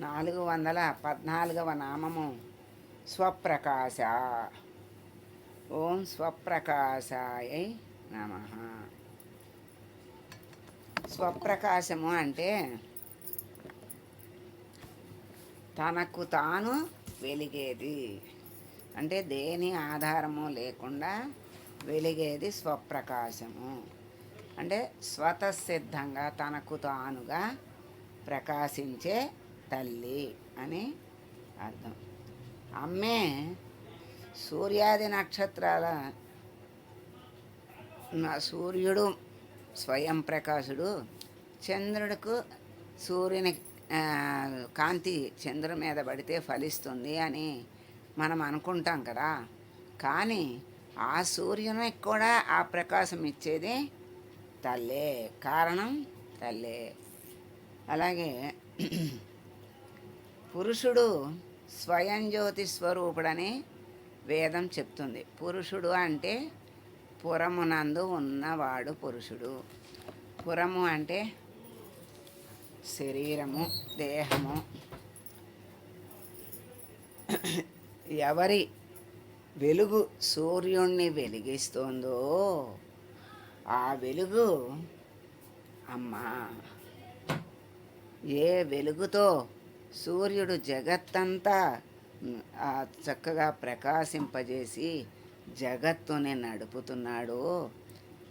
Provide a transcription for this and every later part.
నాలుగు వందల పద్నాలుగవ నామము. స్వప్రకాశ. ఓం స్వప్రకాశాయ నమ. స్వప్రకాశము అంటే తనకు తాను వెలిగేది. అంటే దేని ఆధారము లేకుండా వెలిగేది స్వప్రకాశము. అంటే స్వతసిద్ధంగా తనకు తానుగా ప్రకాశించే తల్లి అని అర్థం. అమ్మే సూర్యాది నక్షత్రాల నా సూర్యుడు స్వయం ప్రకాశుడు చంద్రుడికు సూర్యుని కాంతి చంద్రుడి మీద పడితే ఫలిస్తుంది అని మనం అనుకుంటాం కదా. కానీ ఆ సూర్యునికి కూడా ఆ ప్రకాశం ఇచ్చేది తల్లే. కారణం తల్లే. అలాగే పురుషుడు స్వయం జ్యోతి స్వరూపుడని వేదం చెప్తుంది. పురుషుడు అంటే పురమునందు ఉన్నవాడు పురుషుడు. పురము అంటే శరీరము దేహము. ఎవరి వెలుగు సూర్యుణ్ణి వెలిగిస్తోందో ఆ వెలుగు అమ్మా. ఏ వెలుగుతో సూర్యుడు జగత్తంతా చక్కగా ప్రకాశింపజేసి జగత్తుని నడుపుతున్నాడు.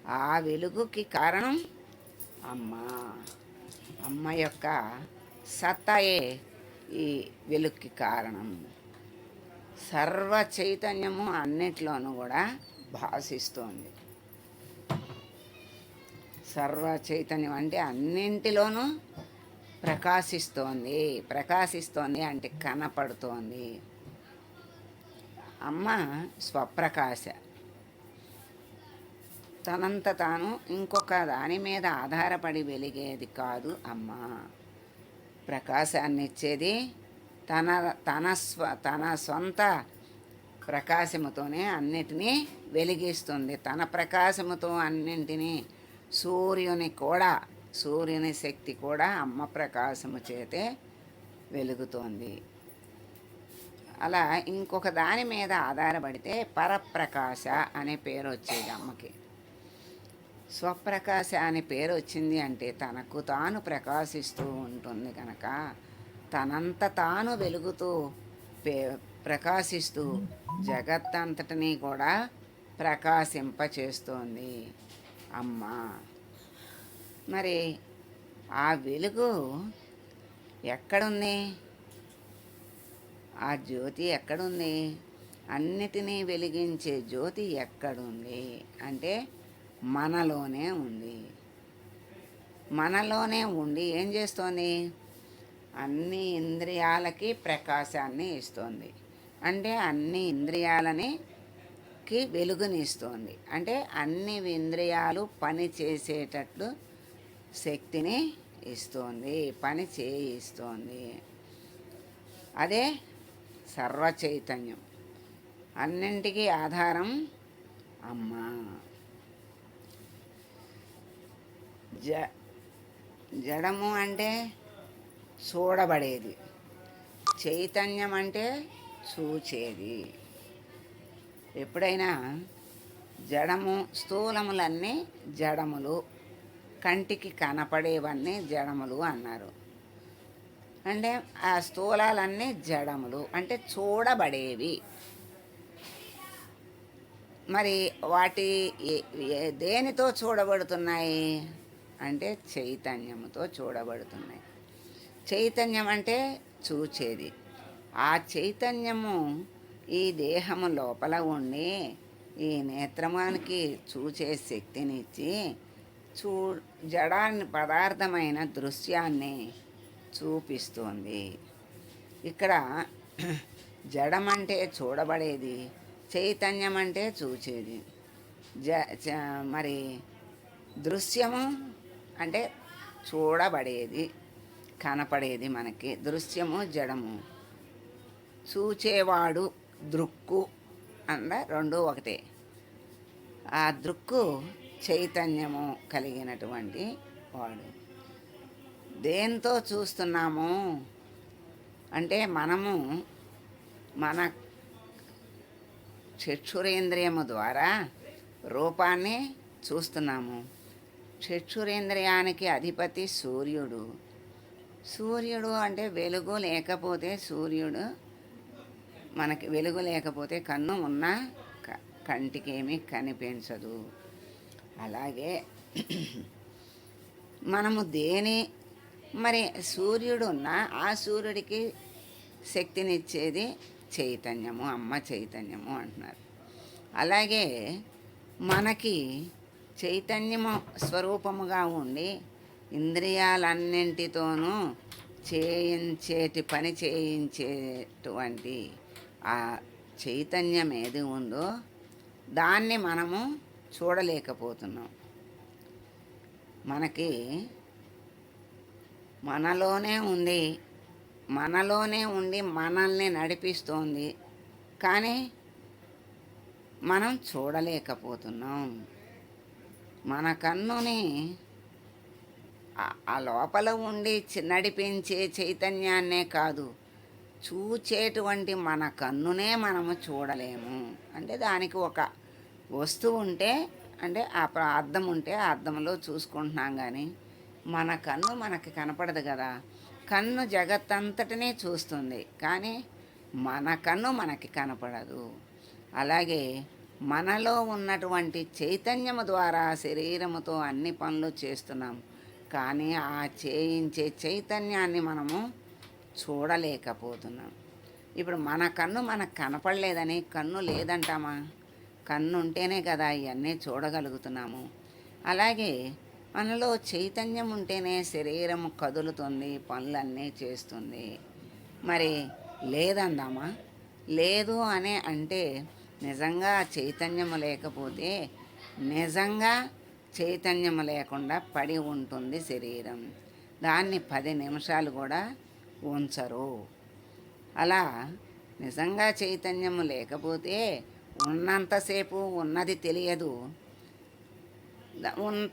ఆ వెలుగుకి కారణం అమ్మ. అమ్మ యొక్క సత్తాయే ఈ వెలుగుకి కారణం. సర్వ చైతన్యము అన్నిట్లోనూ కూడా భాషిస్తోంది సర్వ చైతన్యం అంటే అన్నింటిలోనూ ప్రకాశిస్తోంది ప్రకాశిస్తోంది అంటే కనపడుతోంది. అమ్మ స్వప్రకాశ. తనంత తాను ఇంకొక దాని మీద ఆధారపడి వెలిగేది కాదు అమ్మ. ప్రకాశాన్ని ఇచ్చేది తన తన స్వ తన సొంత ప్రకాశముతోనే అన్నిటినీ వెలిగిస్తుంది. తన ప్రకాశముతో అన్నింటినీ సూర్యుని కూడా సూర్యుని శక్తి కూడా అమ్మ ప్రకాశము చేతే వెలుగుతోంది. అలా ఇంకొక దాని మీద ఆధారపడితే పరప్రకాశ అనే పేరు వచ్చేది అమ్మకి. స్వప్రకాశ అనే పేరు వచ్చింది అంటే తనకు తాను ప్రకాశిస్తూ ఉంటుంది కనుక తనంత తాను వెలుగుతూ పే ప్రకాశిస్తూ జగత్తంతటినీ కూడా ప్రకాశింపచేస్తోంది అమ్మ. మరి ఆ వెలుగు ఎక్కడుంది? ఆ జ్యోతి ఎక్కడుంది? అన్నిటినీ వెలిగించే జ్యోతి ఎక్కడుంది? అంటే మనలోనే ఉంది. మనలోనే ఉండి ఏం చేస్తోంది? అన్ని ఇంద్రియాలకి ప్రకాశాన్ని ఇస్తోంది. అంటే అన్ని ఇంద్రియాలని కి వెలుగునిస్తోంది. అంటే అన్ని ఇంద్రియాలు పని చేసేటట్లు శక్తిని ఇస్తోంది పని చేయిస్తోంది. అదే సర్వ చైతన్యం అన్నింటికీ ఆధారం అమ్మ. జ జడము అంటే చూడబడేది. చైతన్యం అంటే చూచేది. ఎప్పుడైనా జడము స్థూలములన్నీ జడములు. కంటికి కనపడేవన్నీ జడములు అన్నారు. అంటే ఆ స్థూలాలన్నీ జడములు అంటే చూడబడేవి. మరి వాటి దేనితో చూడబడుతున్నాయి? అంటే చైతన్యముతో చూడబడుతున్నాయి. చైతన్యం అంటే చూచేది. ఆ చైతన్యము ఈ దేహము లోపల ఉండి ఈ నేత్రమానికి చూచే శక్తినిచ్చి చూ జడాన్ని పదార్థమైన దృశ్యాన్ని చూపిస్తుంది. ఇక్కడ జడమంటే చూడబడేది చైతన్యం అంటే చూచేది. జ మరి దృశ్యము అంటే చూడబడేది కనపడేది మనకి. దృశ్యము జడము. చూచేవాడు దృక్కు అన్న రెండు ఒకటే. ఆ దృక్కు చైతన్యము కలిగినటువంటి వాడు. దేంతో చూస్తున్నాము? అంటే మనము మన చక్షురేంద్రియము ద్వారా రూపాన్ని చూస్తున్నాము. చక్షురేంద్రియానికి అధిపతి సూర్యుడు. సూర్యుడు అంటే వెలుగు లేకపోతే సూర్యుడు మనకి వెలుగు లేకపోతే కన్ను ఉన్నా క- కంటికేమీ కనిపించదు. అలాగే మనము దేని మరి సూర్యుడు ఉన్న ఆ సూర్యుడికి శక్తినిచ్చేది చైతన్యము అమ్మ చైతన్యము అంటున్నారు. అలాగే మనకి చైతన్యము స్వరూపముగా ఉండి ఇంద్రియాలన్నింటితోనూ చేయించేటి పని చేయించేటువంటి ఆ చైతన్యం ఏది ఉందో దాన్ని మనము చూడలేకపోతున్నాం. మనకి మనలోనే ఉంది మనలోనే ఉండి మనల్ని నడిపిస్తోంది కానీ మనం చూడలేకపోతున్నాం. మన కన్నుని ఆ- లోపల ఉండి చి- నడిపించే చైతన్యాన్నే కాదు చూచేటువంటి మన కన్నునే మనము చూడలేము. అంటే దానికి ఒక వస్తువు ఉంటే అంటే ఆ ప్ర- అద్దం ఉంటే ఆ అద్దంలో చూసుకుంటున్నాం కానీ మన కన్ను మనకి కనపడదు కదా. కన్ను జగత్తంతటినే చూస్తుంది. కానీ మన కన్ను మనకి కనపడదు. అలాగే మనలో ఉన్నటువంటి చైతన్యము ద్వారా శరీరముతో అన్ని పనులు చేస్తున్నాం. కానీ ఆ చేయించే చైతన్యాన్ని మనము చూడలేకపోతున్నాం. ఇప్పుడు మన కన్ను మనకు కనపడలేదని కన్ను లేదంటామా? కన్ను ఉంటేనే కదా ఇవన్నీ చూడగలుగుతున్నాము. అలాగే మనలో చైతన్యం ఉంటేనే శరీరం కదులుతుంది పనులన్నీ చేస్తుంది. మరి లేదందామా? లేదు అనే అంటే నిజంగా చైతన్యం లేకపోతే నిజంగా చైతన్యం లేకుండా పడి ఉంటుంది శరీరం. దాన్ని పది నిమిషాలు కూడా ఉంచరు. అలా నిజంగా చైతన్యం లేకపోతే ఉన్నంతసేపు ఉన్నది తెలియదు.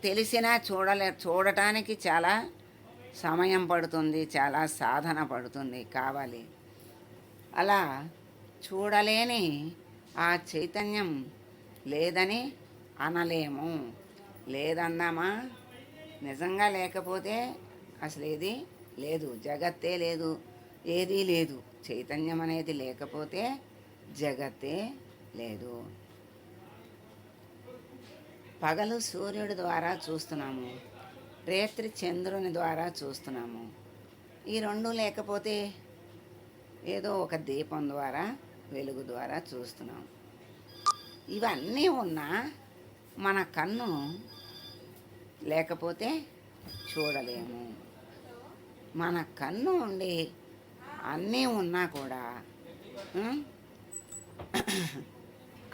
తెలిసినా చూడలే చూడటానికి చాలా సమయం పడుతుంది చాలా సాధన పడుతుంది కావాలి. అలా చూడలేని ఆ చైతన్యం లేదని అనలేము. లేదన్నామా? నిజంగా లేకపోతే అసలు ఏది లేదు జగత్తే లేదు ఏదీ లేదు. చైతన్యం అనేది లేకపోతే జగత్తే లేదు. పగలు సూర్యుడి ద్వారా చూస్తున్నాము. రేత్రి చంద్రుని ద్వారా చూస్తున్నాము. ఈ రెండు లేకపోతే ఏదో ఒక దీపం ద్వారా వెలుగు ద్వారా చూస్తున్నాం. ఇవన్నీ ఉన్నా మన కన్ను లేకపోతే చూడలేము. మన కన్ను ఉండి అన్నీ ఉన్నా కూడా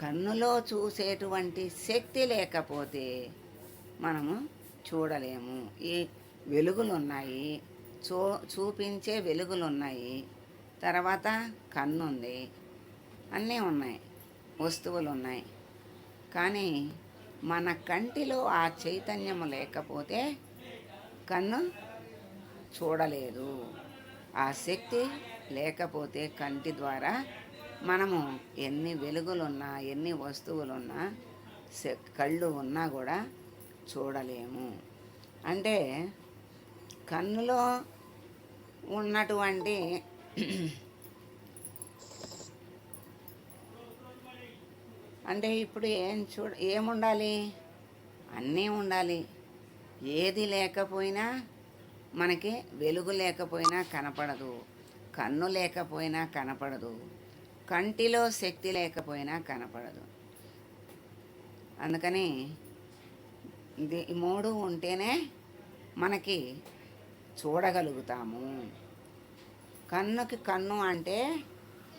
కన్నులో చూసేటువంటి శక్తి లేకపోతే మనము చూడలేము. ఈ వెలుగులు ఉన్నాయి చూ చూపించే వెలుగులు ఉన్నాయి తర్వాత కన్ను ఉంది అన్నీ ఉన్నాయి. వస్తువులు ఉన్నాయి కానీ మన కంటిలో ఆ చైతన్యము లేకపోతే కన్ను చూడలేదు. ఆ శక్తి లేకపోతే కంటి ద్వారా మనము ఎన్ని వెలుగులున్నా ఎన్ని వస్తువులున్నా కళ్ళు ఉన్నా కూడా చూడలేము. అంటే కన్నులో ఉన్నటువంటి అంటే ఇప్పుడు ఏం చూడ ఏముండాలి? అన్నీ ఉండాలి. ఏది లేకపోయినా మనకి వెలుగు లేకపోయినా కనపడదు. కన్ను లేకపోయినా కనపడదు. కంటిలో శక్తి లేకపోయినా కనపడదు. అందుకని ఇది ఈ మూడు ఉంటేనే మనకి చూడగలుగుతాము. కన్నుకి కన్ను అంటే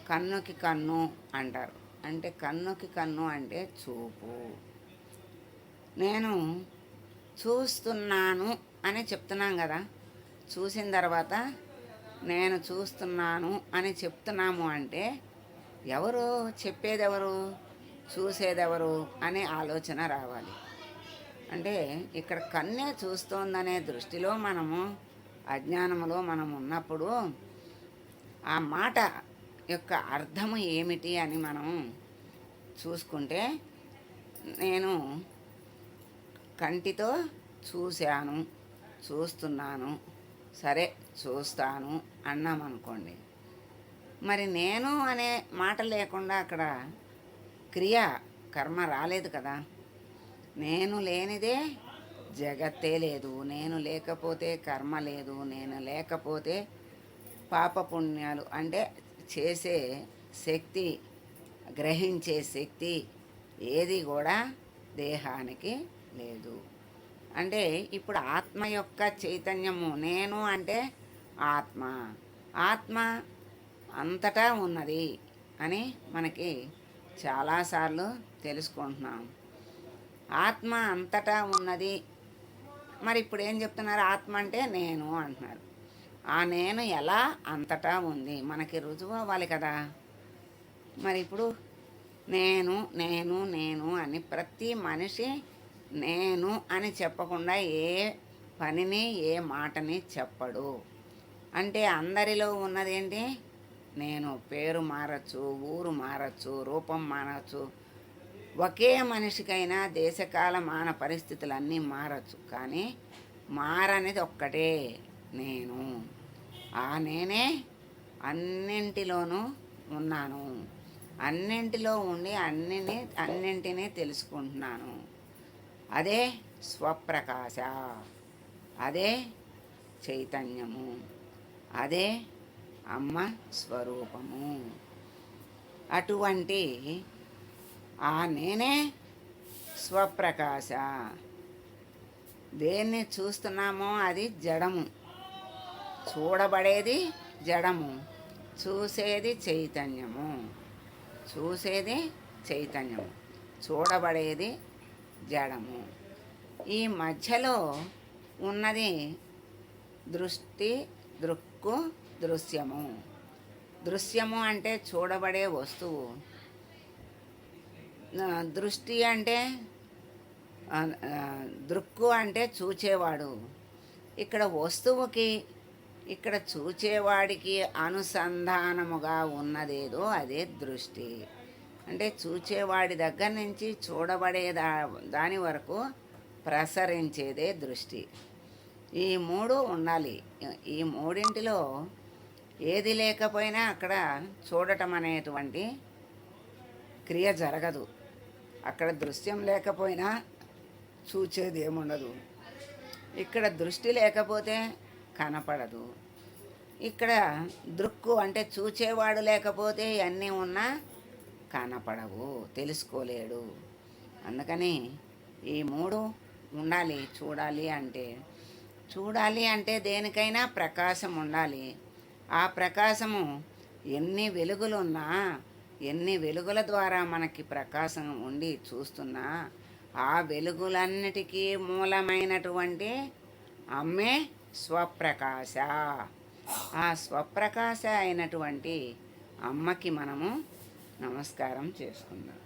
కన్నుకి కన్ను అంటారు. అంటే కన్నుకి కన్ను అంటే చూపు. నేను చూస్తున్నాను అని చెప్తున్నాం కదా. చూసిన తర్వాత నేను చూస్తున్నాను అని చెప్తున్నాము అంటే ఎవరు? చెప్పేదెవరు? చూసేదెవరు? అనే ఆలోచన రావాలి. అంటే ఇక్కడ కన్నే చూస్తోందనే దృష్టిలో మనము అజ్ఞానంలో మనం ఉన్నప్పుడు ఆ మాట యొక్క అర్థము ఏమిటి అని మనం చూసుకుంటే నేను కంటితో చూశాను చూస్తున్నాను సరే చూస్తాను అన్నామనుకోండి. మరి నేను అనే మాట లేకుండా అక్కడ క్రియ కర్మ రాలేదు కదా. నేను లేనిదే జగత్తే లేదు. నేను లేకపోతే కర్మ లేదు. నేను లేకపోతే పాపపుణ్యాలు అంటే చేసే శక్తి గ్రహించే శక్తి ఏది కూడా దేహానికి లేదు. అంటే ఇప్పుడు ఆత్మ యొక్క చైతన్యము నేను అంటే ఆత్మ. ఆత్మ అంతటా ఉన్నది అని మనకి చాలాసార్లు తెలుసుకుంటున్నాం. ఆత్మ అంతటా ఉన్నది. మరి ఇప్పుడు ఏం చెప్తున్నారు? ఆత్మ అంటే నేను అంటున్నారు. ఆ నేను ఎలా అంతటా ఉంది? మనకి రుజువు అవ్వాలి కదా. మరి ఇప్పుడు నేను నేను నేను అని ప్రతి మనిషి నేను అని చెప్పకుండా ఏ పనిని ఏ మాటని చెప్పడు. అంటే అందరిలో ఉన్నదేంటి? నేను పేరు మారచ్చు ఊరు మారచ్చు రూపం మారచ్చు. ఒకే మనిషికైనా దేశకాల మాన పరిస్థితులన్నీ మారచ్చు. కానీ మారనేది ఒక్కటే నేను. ఆ నేనే అన్నింటిలోనూ ఉన్నాను. అన్నింటిలో ఉండి అన్నిని అన్నింటినీ తెలుసుకుంటున్నాను. అదే స్వప్రకాశ. అదే చైతన్యము. అదే అమ్మ స్వరూపము. అటువంటి ఆ నేనే స్వప్రకాశ. దేన్ని చూస్తున్నామో అది జడము. చూడబడేది జడము. చూసేది చైతన్యము. చూసేది చైతన్యము. చూడబడేది జడము. ఈ మధ్యలో ఉన్నది దృష్టి దృక్కు దృశ్యము. దృశ్యము అంటే చూడబడే వస్తువు. దృష్టి అంటే దృక్కు అంటే చూచేవాడు. ఇక్కడ వస్తువుకి ఇక్కడ చూచేవాడికి అనుసంధానముగా ఉన్నదేదో అదే దృష్టి. అంటే చూచేవాడి దగ్గర నుంచి చూడబడే దా దాని వరకు ప్రసరించేదే దృష్టి. ఈ మూడు ఉండాలి. ఈ మూడింటిలో ఏది లేకపోయినా అక్కడ చూడటం అనేటువంటి క్రియ జరగదు. అక్కడ దృశ్యం లేకపోయినా చూచేది ఏముండదు. ఇక్కడ దృష్టి లేకపోతే కనపడదు. ఇక్కడ దృక్కు అంటే చూచేవాడు లేకపోతే అన్నీ ఉన్నా కనపడవు తెలుసుకోలేడు. అందుకని ఈ మూడు ఉండాలి చూడాలి అంటే. చూడాలి అంటే దేనికైనా ప్రకాశం ఉండాలి. ఆ ప్రకాశము ఎన్ని వెలుగులున్నా ఎన్ని వెలుగుల ద్వారా మనకి ప్రకాశం ఉండి చూస్తున్నా ఆ వెలుగులన్నిటికీ మూలమైనటువంటి అమ్మే స్వప్రకాశ. ఆ స్వప్రకాశ అయినటువంటి అమ్మకి మనము నమస్కారం చేసుకుందాం.